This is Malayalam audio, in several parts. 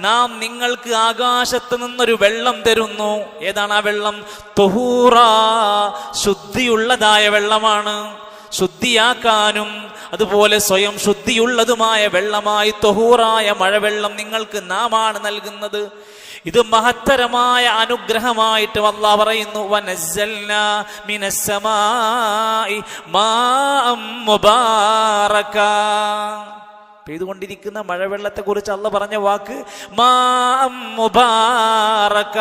നാം നിങ്ങൾക്ക് ആകാശത്ത് നിന്നൊരു വെള്ളം തരുന്നു. ഏതാണ് ആ വെള്ളം? തൊഹൂറ ശുദ്ധിയുള്ളതായ വെള്ളമാണ്. ശുദ്ധിയാക്കാനും അതുപോലെ സ്വയം ശുദ്ധിയുള്ളതുമായ വെള്ളമായി തൊഹൂറായ മഴവെള്ളം നിങ്ങൾക്ക് നാമാണ് നൽകുന്നത്. ഇത് മഹത്തരമായ അനുഗ്രഹമായിട്ട് അല്ലാ പറയുന്നു മിനസ്സമായി മുബാറക. പെയ്തുകൊണ്ടിരിക്കുന്ന മഴവെള്ളത്തെ കുറിച്ച് അള്ള പറഞ്ഞ വാക്ക് മാഅം മുബാറക.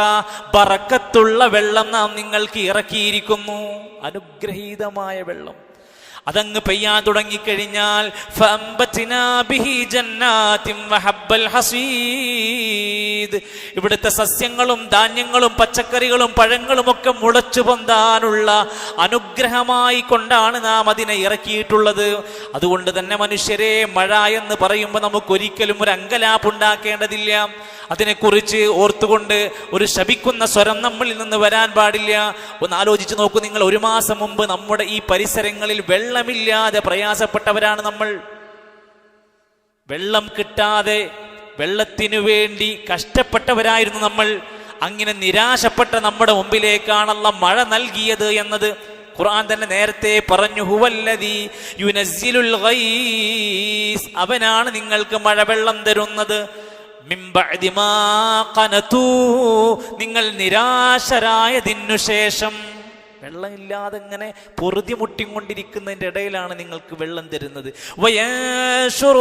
ബറക്കത്തുള്ള വെള്ളം നാം നിങ്ങൾക്ക് ഇറക്കിയിരിക്കുന്നു. അനുഗ്രഹീതമായ വെള്ളം. അതങ്ങ് പെയ്യാൻ തുടങ്ങിക്കഴിഞ്ഞാൽ ഇവിടുത്തെ സസ്യങ്ങളും ധാന്യങ്ങളും പച്ചക്കറികളും പഴങ്ങളും ഒക്കെ മുളച്ചു പൊന്താനുള്ള അനുഗ്രഹമായി കൊണ്ടാണ് നാം അതിനെ ഇറക്കിയിട്ടുള്ളത്. അതുകൊണ്ട് തന്നെ മനുഷ്യരെ മഴ എന്ന് പറയുമ്പോൾ നമുക്കൊരിക്കലും ഒരു അങ്കലാപ്പ് ഉണ്ടാക്കേണ്ടതില്ല. അതിനെക്കുറിച്ച് ഓർത്തുകൊണ്ട് ഒരു ശപിക്കുന്ന സ്വരം നമ്മളിൽ നിന്ന് വരാൻ പാടില്ല. ഒന്ന് ആലോചിച്ച് നോക്കൂ നിങ്ങൾ ഒരു മാസം മുമ്പ് നമ്മുടെ ഈ പരിസരങ്ങളിൽ വെള്ളമില്ലാതെ പ്രയാസപ്പെട്ടവരാണ് നമ്മൾ. വെള്ളം കിട്ടാതെ വെള്ളത്തിനു വേണ്ടി കഷ്ടപ്പെട്ടവരായിരുന്നു നമ്മൾ. അങ്ങനെ നിരാശപ്പെട്ട നമ്മുടെ മുമ്പിലേക്കാണല്ല മഴ നൽകിയത് എന്നത് ഖുർആൻ തന്നെ നേരത്തെ പറഞ്ഞു ഹുവല്ലദി യുനസ്സിലുൽ ഗൈസ്. അവനാണ് നിങ്ങൾക്ക് മഴവെള്ളം തരുന്നത്. നിങ്ങൾ നിരാശരായതിനു ശേഷം വെള്ളമില്ലാതെ ഇങ്ങനെ പൊറുതി മുട്ടിക്കൊണ്ടിരിക്കുന്നതിന്റെ ഇടയിലാണ് നിങ്ങൾക്ക് വെള്ളം തരുന്നത്.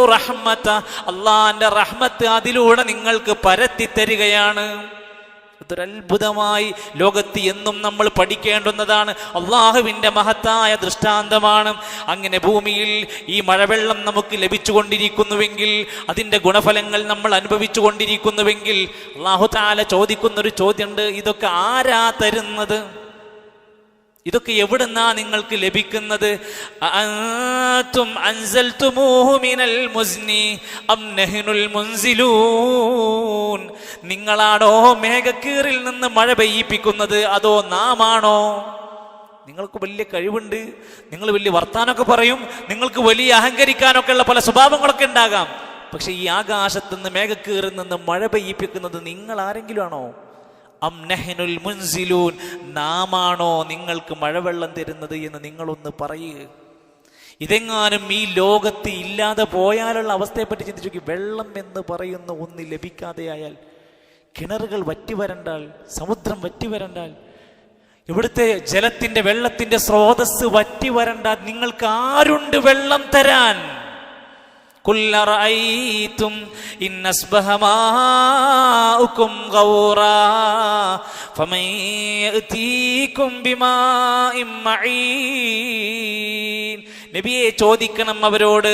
റഹ്മത്ത അള്ളാന്റെ റഹ്മത്ത് അതിലൂടെ നിങ്ങൾക്ക് പരത്തി തരികയാണ്. ഇതൊരത്ഭുതമായി ലോകത്ത് എന്നും നമ്മൾ പഠിക്കേണ്ടുന്നതാണ്. അള്ളാഹുവിന്റെ മഹത്തായ ദൃഷ്ടാന്തമാണ്. അങ്ങനെ ഭൂമിയിൽ ഈ മഴവെള്ളം നമുക്ക് ലഭിച്ചുകൊണ്ടിരിക്കുന്നുവെങ്കിൽ അതിന്റെ ഗുണഫലങ്ങൾ നമ്മൾ അനുഭവിച്ചു കൊണ്ടിരിക്കുന്നുവെങ്കിൽ അള്ളാഹു താല ചോദിക്കുന്നൊരു ചോദ്യമുണ്ട് ഇതൊക്കെ ആരാ തരുന്നത്? ഇതൊക്കെ എവിടുന്നാ നിങ്ങൾക്ക് ലഭിക്കുന്നത്? നിങ്ങളാണോ മേഘക്കീറിൽ നിന്ന് മഴ പെയ്യിപ്പിക്കുന്നത്? അതോ നാമാണോ? നിങ്ങൾക്ക് വലിയ കഴിവുണ്ട്. നിങ്ങൾ വലിയ വർത്താനൊക്കെ പറയും. നിങ്ങൾക്ക് വലിയ അഹങ്കരിക്കാനൊക്കെ ഉള്ള പല സ്വഭാവങ്ങളൊക്കെ ഉണ്ടാകാം. പക്ഷെ ഈ ആകാശത്തുനിന്ന് മേഘക്കീറിൽ നിന്ന് മഴ പെയ്യിപ്പിക്കുന്നത് നിങ്ങൾ ആരെങ്കിലും ആണോ മുൻസിലൂൻ. നാമാണോ നിങ്ങൾക്ക് മഴവെള്ളം തരുന്നത് എന്ന് നിങ്ങളൊന്ന് പറയുക ഇതെങ്ങാനും ഈ ലോകത്ത് ഇല്ലാതെ പോയാലുള്ള അവസ്ഥയെപ്പറ്റി ചിന്തിച്ചു വെള്ളം എന്ന് പറയുന്ന ഒന്ന് ലഭിക്കാതെയായാൽ കിണറുകൾ വറ്റി വരണ്ടാൽ സമുദ്രം വറ്റി വരണ്ടാൽ ഇവിടുത്തെ ജലത്തിന്റെ വെള്ളത്തിന്റെ സ്രോതസ് വറ്റി വരണ്ടാൽ നിങ്ങൾക്ക് ആരുണ്ട് വെള്ളം തരാൻ? قل أرأيتم إن أصبح ماؤكم غورا فمن يأتيكم بماء معين നബിയെ ചോദിക്കണം അവരോട്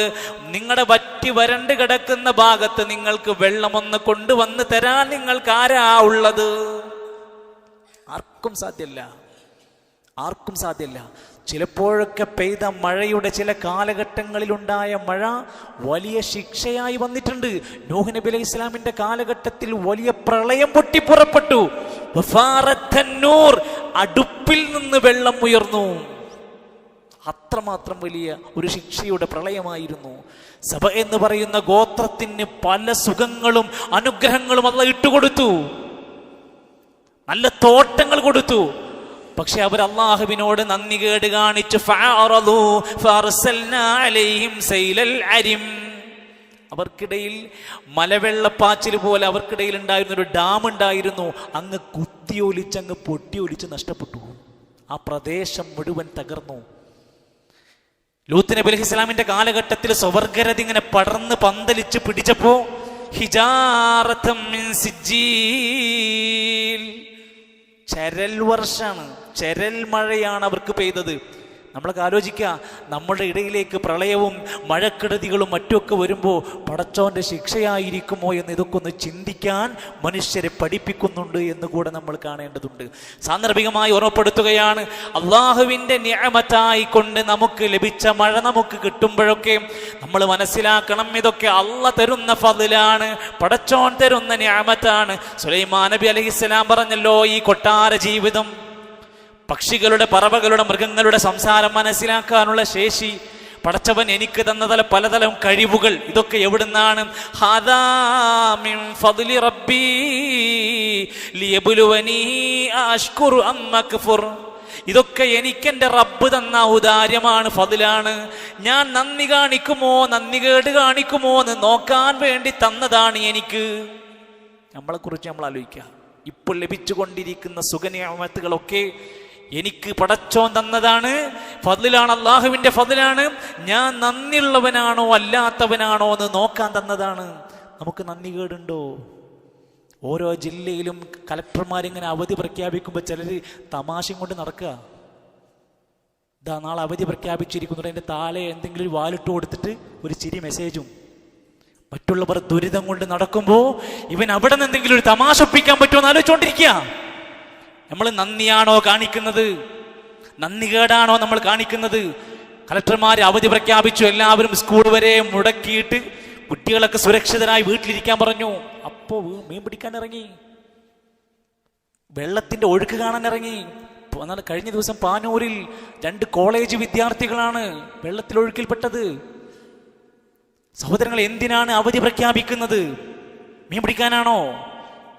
നിങ്ങളുടെ വറ്റി വരണ്ട് കിടക്കുന്ന ഭാഗത്ത് നിങ്ങൾക്ക് വെള്ളമൊന്ന് കൊണ്ടുവന്ന് തരാൻ നിങ്ങൾക്ക് ആരാ ഉള്ളത് ആർക്കും സാധ്യല്ല ആർക്കും സാധ്യല്ല ചിലപ്പോഴൊക്കെ പെയ്ത മഴയുടെ ചില കാലഘട്ടങ്ങളിലുണ്ടായ മഴ വലിയ ശിക്ഷയായി വന്നിട്ടുണ്ട്. നോഹ് നബി അലൈഹി ഇസ്ലാമിന്റെ കാലഘട്ടത്തിൽ വലിയ പ്രളയം പൊട്ടിപ്പുറപ്പെട്ടു പുറപ്പെട്ടു. അടുപ്പിൽ നിന്ന് വെള്ളം ഉയർന്നു. അത്രമാത്രം വലിയ ഒരു ശിക്ഷയുടെ പ്രളയമായിരുന്നു. സഭ എന്ന് പറയുന്ന ഗോത്രത്തിന് പല സുഖങ്ങളും അനുഗ്രഹങ്ങളും അല്ല ഇട്ടുകൊടുത്തു. നല്ല തോട്ടങ്ങൾ കൊടുത്തു. പക്ഷെ അവർ അള്ളാഹുവിനോട് നന്ദി കേട് കാണിച്ചു. അവർക്കിടയിൽ മലവെള്ളപ്പാച്ചിൽ പോലെ അവർക്കിടയിൽ ഉണ്ടായിരുന്ന ഒരു ഡാം ഉണ്ടായിരുന്നു. അങ്ങ് കുത്തിയൊലിച്ച് അങ്ങ് പൊട്ടിയൊലിച്ച് നഷ്ടപ്പെട്ടു. ആ പ്രദേശം മുഴുവൻ തകർന്നു. ലൂത്ത് നബി അലൈഹി ഇസ്ലാമിന്റെ കാലഘട്ടത്തിൽ സ്വവർഗരതി ഇങ്ങനെ പടർന്ന് പന്തലിച്ച് പിടിച്ചപ്പോ ഹിജാറത്തം മിൻ സിജ്ജീൽ. ചരൽ വർഷാണ് ചരൽ മഴയാണ് അവർക്ക് പെയ്തത്. നമ്മളൊക്കെ ആലോചിക്കുക നമ്മുടെ ഇടയിലേക്ക് പ്രളയവും മഴക്കെടുതികളും മറ്റുമൊക്കെ വരുമ്പോൾ പടച്ചോന്റെ ശിക്ഷയായിരിക്കുമോ എന്ന് ഇതൊക്കെ ഒന്ന് ചിന്തിക്കാൻ മനുഷ്യരെ പഠിപ്പിക്കുന്നുണ്ട് എന്ന് കൂടെ നമ്മൾ കാണേണ്ടതുണ്ട്. സാന്ദർഭികമായി ഓർമ്മപ്പെടുത്തുകയാണ് അള്ളാഹുവിന്റെ ന്യായമത്തായി കൊണ്ട് നമുക്ക് ലഭിച്ച മഴ നമുക്ക് കിട്ടുമ്പോഴൊക്കെ നമ്മൾ മനസ്സിലാക്കണം ഇതൊക്കെ അള്ള തരുന്ന ഫതിലാണ് പടച്ചോൻ തരുന്ന ന്യായമത്താണ് സുലൈമാ നബി അലഹിസ്സലാം പറഞ്ഞല്ലോ ഈ കൊട്ടാര ജീവിതം പക്ഷികളുടെ പറവകളുടെ മൃഗങ്ങളുടെ സംസാരം മനസ്സിലാക്കാനുള്ള ശേഷി പടച്ചവൻ എനിക്ക് തന്നതല പലതരം കഴിവുകൾ. ഇതൊക്കെ എവിടുന്നാണ്? ഇതൊക്കെ എനിക്കെന്റെ റബ്ബ് തന്ന ഔദാര്യമാണ് ഫതിലാണ് ഞാൻ നന്ദി കാണിക്കുമോ? നന്ദി കേട് കാണിക്കുമോ? എന്ന് നോക്കാൻ വേണ്ടി തന്നതാണ് എനിക്ക്. നമ്മളെ കുറിച്ച് നമ്മൾ ആലോചിക്കുക ഇപ്പോൾ ലഭിച്ചുകൊണ്ടിരിക്കുന്ന സുഖനിയമത്തുകളൊക്കെ എനിക്ക് പടച്ചോൻ തന്നതാണ്. ഫതിലാണ് അള്ളാഹുവിന്റെ ഫതിലാണ്. ഞാൻ നന്ദിയുള്ളവനാണോ അല്ലാത്തവനാണോ എന്ന് നോക്കാൻ തന്നതാണ്. നമുക്ക് നന്ദി കേടുണ്ടോ? ഓരോ ജില്ലയിലും കലക്ടർമാരിങ്ങനെ അവധി പ്രഖ്യാപിക്കുമ്പോൾ ചിലർ തമാശയും കൊണ്ട് നടക്കുക. ഇതാ നാളെ അവധി പ്രഖ്യാപിച്ചിരിക്കുന്നുണ്ട്. അതിന്റെ താലെ എന്തെങ്കിലും ഒരു വാലിട്ട് കൊടുത്തിട്ട് ഒരു ചിരി മെസ്സേജും. മറ്റുള്ളവർ ദുരിതം കൊണ്ട് നടക്കുമ്പോൾ ഇവൻ അവിടെ നിന്ന് എന്തെങ്കിലും ഒരു തമാശ ഒപ്പിക്കാൻ പറ്റുമോ എന്ന് ആലോചിച്ചുകൊണ്ടിരിക്കുക നമ്മൾ നന്ദിയാണോ കാണിക്കുന്നത്? നന്ദി കേടാണോ നമ്മൾ കാണിക്കുന്നത്? കലക്ടർമാർ അവധി പ്രഖ്യാപിച്ചു എല്ലാവരും സ്കൂൾ വരെ മുടക്കിയിട്ട് കുട്ടികളൊക്കെ സുരക്ഷിതരായി വീട്ടിലിരിക്കാൻ പറഞ്ഞു. അപ്പോ മീൻ പിടിക്കാൻ ഇറങ്ങി. വെള്ളത്തിന്റെ ഒഴുക്ക് കാണാൻ ഇറങ്ങി. എന്നാൽ കഴിഞ്ഞ ദിവസം പാനൂരിൽ രണ്ട് കോളേജ് വിദ്യാർത്ഥികളാണ് വെള്ളത്തിൽ ഒഴുക്കിൽപ്പെട്ടത്. സഹോദരങ്ങൾ എന്തിനാണ് അവധി പ്രഖ്യാപിക്കുന്നത്? മീൻ പിടിക്കാനാണോ?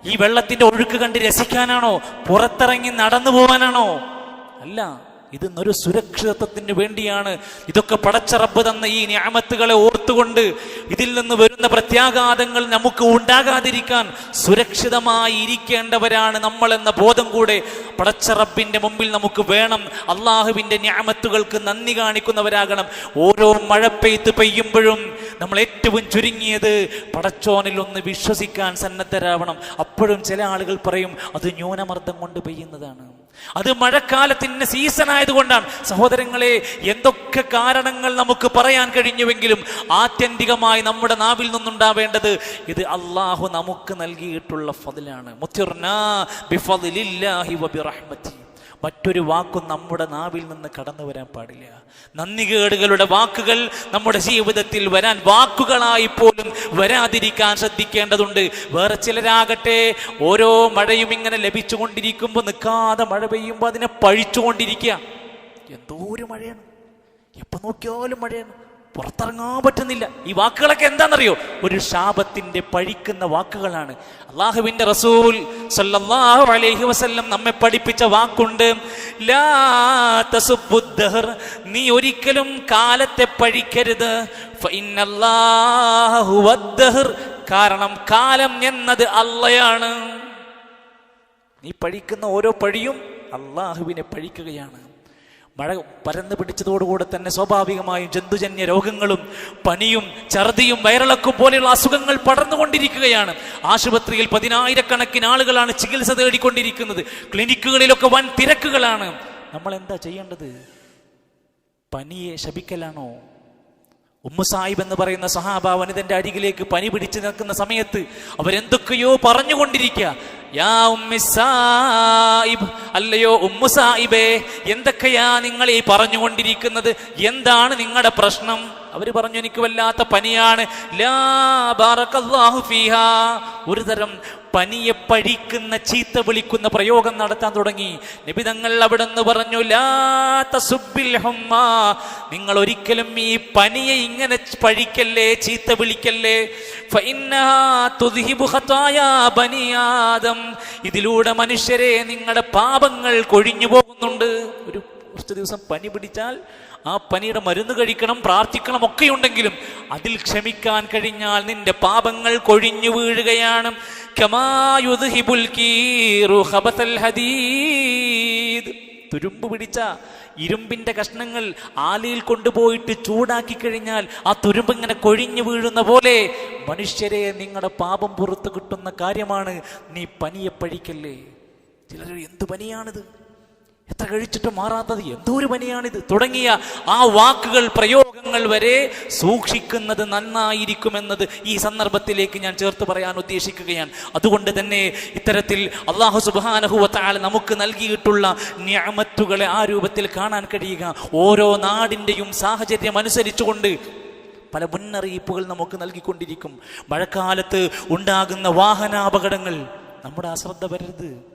ഈ വെള്ളത്തിന്റെ ഒഴുക്ക് കണ്ട് രസിക്കാനാണോ? പുറത്തിറങ്ങി നടന്നു പോകാനാണോ? അല്ല ഇത് ഒരു സുരക്ഷിതത്വത്തിന് വേണ്ടിയാണ്. ഇതൊക്കെ പടച്ചറപ്പ് തന്ന ഈ ഞാമത്തുകളെ ഓർത്തുകൊണ്ട് ഇതിൽ നിന്ന് വരുന്ന പ്രത്യാഘാതങ്ങൾ നമുക്ക് ഉണ്ടാകാതിരിക്കാൻ സുരക്ഷിതമായി ഇരിക്കേണ്ടവരാണ് നമ്മൾ എന്ന ബോധം കൂടെ പടച്ചറപ്പിന്റെ മുമ്പിൽ നമുക്ക് വേണം. അള്ളാഹുവിന്റെ ഞാമത്തുകൾക്ക് നന്ദി കാണിക്കുന്നവരാകണം. ഓരോ മഴ പെയ്ത്ത് പെയ്യുമ്പോഴും നമ്മൾ ഏറ്റവും ചുരുങ്ങിയത് പടച്ചോനിൽ ഒന്ന് വിശ്വസിക്കാൻ സന്നദ്ധരാവണം. അപ്പോഴും ചില ആളുകൾ പറയും അത് ന്യൂനമർദ്ദം കൊണ്ട് പെയ്യുന്നതാണ്. അത് മഴക്കാലത്തിന് സീസൺ ആയതുകൊണ്ടാണ്. സഹോദരങ്ങളെ എന്തൊക്കെ കാരണങ്ങൾ നമുക്ക് പറയാൻ കഴിഞ്ഞുവെങ്കിലും ആത്യന്തികമായി നമ്മുടെ നാവിൽ നിന്നുണ്ടാവേണ്ടത് ഇത് അള്ളാഹു നമുക്ക് നൽകിയിട്ടുള്ള ഫതിലാണ്. മുത്തിർനാ ബിഫദ്ലില്ലാഹി വബിറഹ്മതി മറ്റൊരു വാക്കും നമ്മുടെ നാവിൽ നിന്ന് കടന്നു വരാൻ പാടില്ല. നന്ദികേടുകളുടെ വാക്കുകൾ നമ്മുടെ ജീവിതത്തിൽ വരാൻ വാക്കുകളായി പോലും വരാതിരിക്കാൻ ശ്രദ്ധിക്കേണ്ടതുണ്ട്. വേറെ ചിലരാകട്ടെ ഓരോ മഴയും ഇങ്ങനെ ലഭിച്ചുകൊണ്ടിരിക്കുമ്പോൾ നിൽക്കാതെ മഴ പെയ്യുമ്പോൾ അതിനെ പഴിച്ചുകൊണ്ടിരിക്കുക. എന്തോ ഒരു മഴയാണ്. എപ്പോൾ നോക്കിയാലും മഴയാണ്. പുറത്തിറങ്ങാൻ പറ്റുന്നില്ല. ഈ വാക്കുകളൊക്കെ എന്താണെന്നറിയോ? ഒരു ശാപത്തിന്റെ പഴിക്കുന്ന വാക്കുകളാണ്. അള്ളാഹുവിന്റെ റസൂൽ സല്ലല്ലാഹു അലൈഹി വസല്ലം നമ്മെ പഠിപ്പിച്ച വാക്കുണ്ട്. ലാ നീ ഒരിക്കലും കാലത്തെ പഴിക്കരുത്. കാരണം കാലം എന്നത് അള്ളയാണ്. നീ പഴിക്കുന്ന ഓരോ പഴിയും അള്ളാഹുവിനെ പഴിക്കുകയാണ്. മഴ പരന്നു പിടിച്ചതോടുകൂടെ തന്നെ സ്വാഭാവികമായും ജന്തുജന്യ രോഗങ്ങളും പനിയും ഛർദിയും വയറിളക്കും പോലെയുള്ള അസുഖങ്ങൾ പടർന്നുകൊണ്ടിരിക്കുകയാണ്. ആശുപത്രിയിൽ പതിനായിരക്കണക്കിന് ആളുകളാണ് ചികിത്സ തേടിക്കൊണ്ടിരിക്കുന്നത്. ക്ലിനിക്കുകളിലൊക്കെ വൻ തിരക്കുകളാണ്. നമ്മൾ എന്താ ചെയ്യേണ്ടത്? പനിയെ ശപിക്കലാണോ? ഉമ്മു സാഹിബ് എന്ന് പറയുന്ന സഹാബ വനിതന്റെ അരികിലേക്ക് പനി പിടിച്ചു നിൽക്കുന്ന സമയത്ത് അവരെന്തൊക്കെയോ പറഞ്ഞുകൊണ്ടിരിക്കുക യാ ഉമ്മിസായിബ് അല്ലയോ ഉമ്മസാഹിബേ എന്തൊക്കെയാ നിങ്ങൾ ഈ പറഞ്ഞുകൊണ്ടിരിക്കുന്നത്? എന്താണ് നിങ്ങളുടെ പ്രശ്നം? അവർ പറഞ്ഞു എനിക്ക് വല്ലാത്ത പനിയാണ്. ഒരു തരം പനിയെ പഴിക്കുന്ന ചീത്ത വിളിക്കുന്ന പ്രയോഗം നടത്താൻ തുടങ്ങി. നിബിതങ്ങൾ അവിടെ നിന്ന് പറഞ്ഞു നിങ്ങൾ ഒരിക്കലും ഈ പനിയെ ഇങ്ങനെ പഴിക്കല്ലേ ചീത്ത വിളിക്കല്ലേ? ഇതിലൂടെ മനുഷ്യരെ നിങ്ങളുടെ പാപങ്ങൾ കൊഴിഞ്ഞു പോകുന്നുണ്ട്. ഒരു കുറച്ച് ദിവസം പനി പിടിച്ചാൽ ആ പനിയുടെ മരുന്ന് കഴിക്കണം പ്രാർത്ഥിക്കണം ഒക്കെ ഉണ്ടെങ്കിലും അതിൽ ക്ഷമിക്കാൻ കഴിഞ്ഞാൽ നിന്റെ പാപങ്ങൾ കൊഴിഞ്ഞു വീഴുകയാണ്. തുരുമ്പ് പിടിച്ച ഇരുമ്പിന്റെ കഷ്ണങ്ങൾ ആലയിൽ കൊണ്ടുപോയിട്ട് ചൂടാക്കി കഴിഞ്ഞാൽ ആ തുരുമ്പ് ഇങ്ങനെ കൊഴിഞ്ഞു വീഴുന്ന പോലെ മനുഷ്യരെ നിങ്ങളുടെ പാപം പുറത്തു കിട്ടുന്ന കാര്യമാണ് നീ പനിയെ പഴിക്കല്ലേ? ചിലർ എന്തു പനിയാണിത്? എത്ര കഴിച്ചിട്ട് മാറാത്തത് എന്തോ ഒരു പനിയാണിത്. തുടങ്ങിയ ആ വാക്കുകൾ പ്രയോഗങ്ങൾ വരെ സൂക്ഷിക്കുന്നത് നന്നായിരിക്കുമെന്നത് ഈ സന്ദർഭത്തിലേക്ക് ഞാൻ ചേർത്ത് പറയാൻ ഉദ്ദേശിക്കുകയാണ്. അതുകൊണ്ട് തന്നെ ഇത്തരത്തിൽ അള്ളാഹു സുബാനഹുവത്താൽ നമുക്ക് നൽകിയിട്ടുള്ള ഞാമത്തുകളെ ആ രൂപത്തിൽ കാണാൻ കഴിയുക. ഓരോ നാടിന്റെയും സാഹചര്യം അനുസരിച്ചുകൊണ്ട് പല മുന്നറിയിപ്പുകൾ നമുക്ക് നൽകിക്കൊണ്ടിരിക്കും. മഴക്കാലത്ത് ഉണ്ടാകുന്ന വാഹനാപകടങ്ങൾ നമ്മുടെ അശ്രദ്ധ വരരുത്.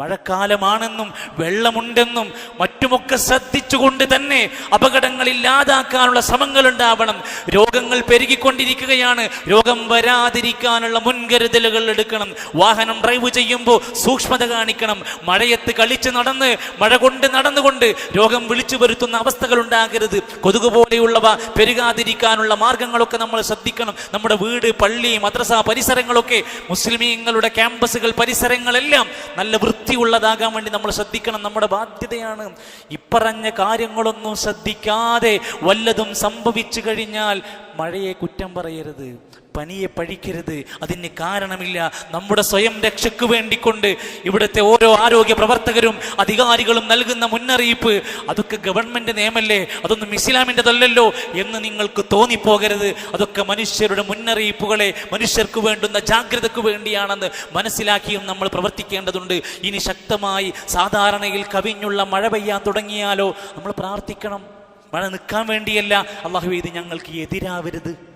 മഴക്കാലമാണെന്നും വെള്ളമുണ്ടെന്നും മറ്റുമൊക്കെ ശ്രദ്ധിച്ചുകൊണ്ട് തന്നെ അപകടങ്ങൾ ഇല്ലാതാക്കാനുള്ള ശ്രമങ്ങൾ ഉണ്ടാവണം രോഗങ്ങൾ പെരുകിക്കൊണ്ടിരിക്കുകയാണ്. രോഗം വരാതിരിക്കാനുള്ള മുൻകരുതലുകൾ എടുക്കണം. വാഹനം ഡ്രൈവ് ചെയ്യുമ്പോൾ സൂക്ഷ്മത കാണിക്കണം. മഴയത്ത് കളിച്ച് നടന്ന് മഴ കൊണ്ട് നടന്നുകൊണ്ട് രോഗം വിളിച്ചു വരുത്തുന്ന അവസ്ഥകൾ ഉണ്ടാകരുത്. കൊതുക് പോലെയുള്ളവ പെരുകാതിരിക്കാനുള്ള മാർഗങ്ങളൊക്കെ നമ്മൾ ശ്രദ്ധിക്കണം. നമ്മുടെ വീട് പള്ളി മദ്രസ പരിസരങ്ങളൊക്കെ മുസ്ലിമീങ്ങളുടെ ക്യാമ്പസുകൾ പരിസരങ്ങളെല്ലാം നല്ല വൃത്തിയുള്ളതാകാൻ വേണ്ടി നമ്മൾ ശ്രദ്ധിക്കണം. നമ്മുടെ ബാധ്യതയാണ് ഇപ്പറഞ്ഞ കാര്യങ്ങളൊന്നും ശ്രദ്ധിക്കാതെ വല്ലതും സംഭവിച്ചു കഴിഞ്ഞാൽ മഴയെ കുറ്റം പറയരുത്. പനിയെ പഴിക്കരുത്. അതിന് കാരണമില്ല. നമ്മുടെ സ്വയം രക്ഷയ്ക്ക് വേണ്ടിക്കൊണ്ട് ഇവിടുത്തെ ഓരോ ആരോഗ്യ പ്രവർത്തകരും അധികാരികളും നൽകുന്ന മുന്നറിയിപ്പ്. അതൊക്കെ ഗവൺമെന്റ് നിയമല്ലേ? അതൊന്നും ഇസ്ലാമിന്റെതല്ലല്ലോ എന്ന് നിങ്ങൾക്ക് തോന്നിപ്പോകരുത്. അതൊക്കെ മനുഷ്യരുടെ മുന്നറിയിപ്പുകളെ മനുഷ്യർക്ക് വേണ്ടുന്ന ജാഗ്രതയ്ക്ക് വേണ്ടിയാണെന്ന് മനസ്സിലാക്കിയും നമ്മൾ പ്രവർത്തിക്കേണ്ടതുണ്ട്. ഇനി ശക്തമായി സാധാരണയിൽ കവിഞ്ഞുള്ള മഴ പെയ്യാൻ തുടങ്ങിയാലോ? നമ്മൾ പ്രാർത്ഥിക്കണം. മഴ നിൽക്കാൻ വേണ്ടിയല്ല. അള്ളാഹു ഇത് ഞങ്ങൾക്ക് എതിരാവരുത്.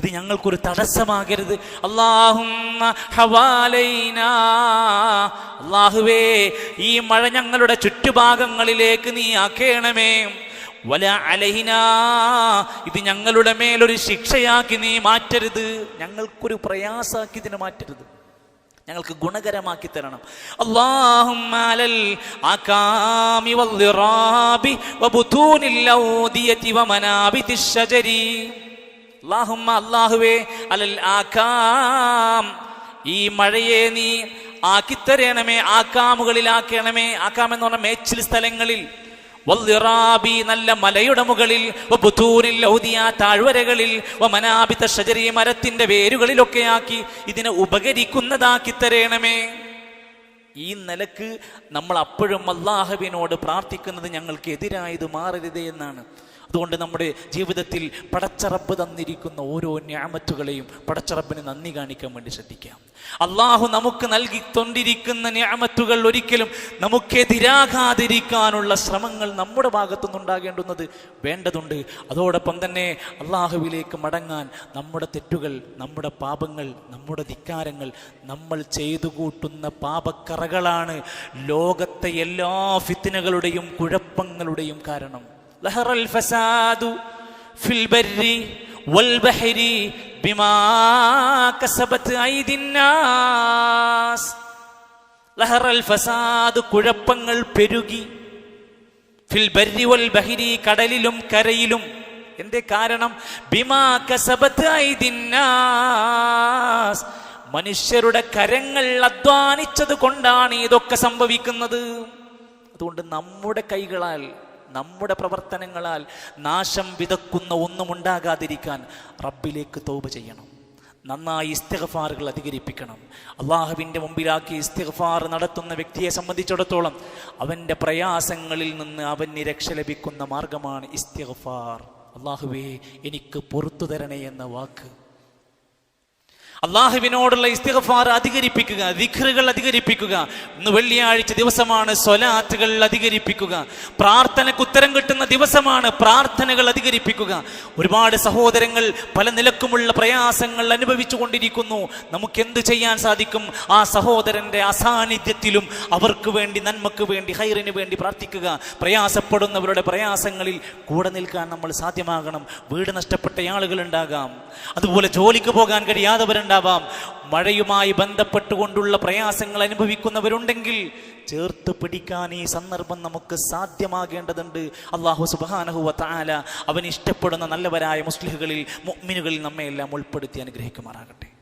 ഇത് ഞങ്ങൾക്കൊരു തടസ്സമാകരുത്. അള്ളാഹുവേ ഈ മഴ ഞങ്ങളുടെ ചുറ്റുഭാഗങ്ങളിലേക്ക് നീ ആക്കേണമേ. വല അലഹിന ഇത് ഞങ്ങളുടെ മേലൊരു ശിക്ഷയാക്കി നീ മാറ്റരുത്. ഞങ്ങൾക്കൊരു പ്രയാസാക്കി ഇതിനെ മാറ്റരുത്. ഞങ്ങൾക്ക് ഗുണകരമാക്കി തരണം. അള്ളാഹും അള്ളാഹുമ്മ അല്ലാഹുവേ അലൽ ആക്കാം ഈ മഴയെ നീ ആക്കിത്തരയണമേ ആക്കാമുകളിലാക്കണമേ ആക്കാം എന്ന് പറഞ്ഞ മേച്ചിൽ സ്ഥലങ്ങളിൽ. നല്ല മലയുടെ മുകളിൽ താഴ്വരകളിൽ മനാപിത ഷജരി മരത്തിന്റെ വേരുകളിലൊക്കെ ആക്കി ഇതിനെ ഉപകരിക്കുന്നതാക്കിത്തരേണമേ ഈ നിലയ്ക്ക് നമ്മൾ അപ്പോഴും അള്ളാഹുവിനോട് പ്രാർത്ഥിക്കുന്നത് ഞങ്ങൾക്ക് എതിരായത് മാറരുതേ എന്നാണ്. അതുകൊണ്ട് നമ്മുടെ ജീവിതത്തിൽ പടച്ചറപ്പ് തന്നിരിക്കുന്ന ഓരോ ഞാമത്തുകളെയും പടച്ചറപ്പിന് നന്ദി കാണിക്കാൻ വേണ്ടി ശ്രദ്ധിക്കാം. അള്ളാഹു നമുക്ക് നൽകിക്കൊണ്ടിരിക്കുന്ന ഞാമത്തുകൾ ഒരിക്കലും നമുക്കെതിരാകാതിരിക്കാനുള്ള ശ്രമങ്ങൾ നമ്മുടെ ഭാഗത്തുനിന്നുണ്ടാകേണ്ടുന്നത് വേണ്ടതുണ്ട്. അതോടൊപ്പം തന്നെ അള്ളാഹുവിലേക്ക് മടങ്ങാൻ നമ്മുടെ തെറ്റുകൾ നമ്മുടെ പാപങ്ങൾ നമ്മുടെ ധിക്കാരങ്ങൾ നമ്മൾ ചെയ്തു കൂട്ടുന്ന പാപക്കറകളാണ് ലോകത്തെ എല്ലാ ഫിത്തിനകളുടെയും കുഴപ്പങ്ങളുടെയും കാരണം. لهر الفساد في البر والبحر بما كسبت أيدي الناس ലഹർ അൽ ഫസാദ് കുഴപ്പങ്ങൾ പെരുകി ഫിൽ ബർരി വൽ ബഹിരി കടലിലും കരയിലും എന്തേ കാരണം ബിമാ കസബത്ത് ഐദിന്നാസ് മനുഷ്യരുടെ കരങ്ങൾ അധ്വാനിച്ചത് കൊണ്ടാണ് ഇതൊക്കെ സംഭവിക്കുന്നത് അതുകൊണ്ട് നമ്മുടെ കൈകളാൽ നമ്മുടെ പ്രവർത്തനങ്ങളാൽ നാശം വിതക്കുന്ന ഒന്നും ഉണ്ടാകാതിരിക്കാൻ റബ്ബിലേക്ക് തോപ് ചെയ്യണം. നന്നായി ഇസ്തിഗ്ഫാറുകൾ അധികരിപ്പിക്കണം. അള്ളാഹുവിന്റെ മുമ്പിലാക്കി ഇസ്തിഗ്ഫാർ നടത്തുന്ന വ്യക്തിയെ സംബന്ധിച്ചിടത്തോളം അവന്റെ പ്രയാസങ്ങളിൽ നിന്ന് അവന് രക്ഷ ലഭിക്കുന്ന മാർഗമാണ് ഇസ്തിഗ്ഫാർ. അള്ളാഹുവേ എനിക്ക് പുറത്തു തരണേ എന്ന വാക്ക് അള്ളാഹുവിനോടുള്ള ഇസ്തിഗ്ഫാർ അധികരിപ്പിക്കുക ദിഖറുകൾ അധികരിപ്പിക്കുക. ഇന്ന് വെള്ളിയാഴ്ച ദിവസമാണ് സ്വലാത്തുകൾ അധികരിപ്പിക്കുക. പ്രാർത്ഥനയ്ക്ക് ഉത്തരം കിട്ടുന്ന ദിവസമാണ് പ്രാർത്ഥനകൾ അധികരിപ്പിക്കുക. ഒരുപാട് സഹോദരങ്ങൾ പല നിലക്കുമുള്ള പ്രയാസങ്ങൾ അനുഭവിച്ചു കൊണ്ടിരിക്കുന്നു. നമുക്ക് എന്ത് ചെയ്യാൻ സാധിക്കും? ആ സഹോദരന്റെ അസാന്നിധ്യത്തിലും അവർക്ക് വേണ്ടി നന്മക്ക് വേണ്ടി ഹൈറിന് വേണ്ടി പ്രാർത്ഥിക്കുക. പ്രയാസപ്പെടുന്നവരുടെ പ്രയാസങ്ങളിൽ കൂടെ നിൽക്കാൻ നമ്മൾ സാധ്യമാകണം. വീട് നഷ്ടപ്പെട്ട ആളുകൾ ഉണ്ടാകാം. അതുപോലെ ജോലിക്ക് പോകാൻ കഴിയാത്തവരുണ്ടാവാം. മഴയുമായി ബന്ധപ്പെട്ടുകൊണ്ടുള്ള പ്രയാസങ്ങൾ അനുഭവിക്കുന്നവരുണ്ടെങ്കിൽ ചേർത്ത് പിടിക്കാൻ ഈ സന്ദർഭം നമുക്ക് സാധ്യമാകേണ്ടതുണ്ട്. അള്ളാഹു സുബാനഹുവ താല അവൻ ഇഷ്ടപ്പെടുന്ന നല്ലവരായ മുസ്ലിഹുകളിൽ മുഅ്മിനുകളിൽ നമ്മയെല്ലാം ഉൾപ്പെടുത്തി അനുഗ്രഹിക്കുമാറാകട്ടെ.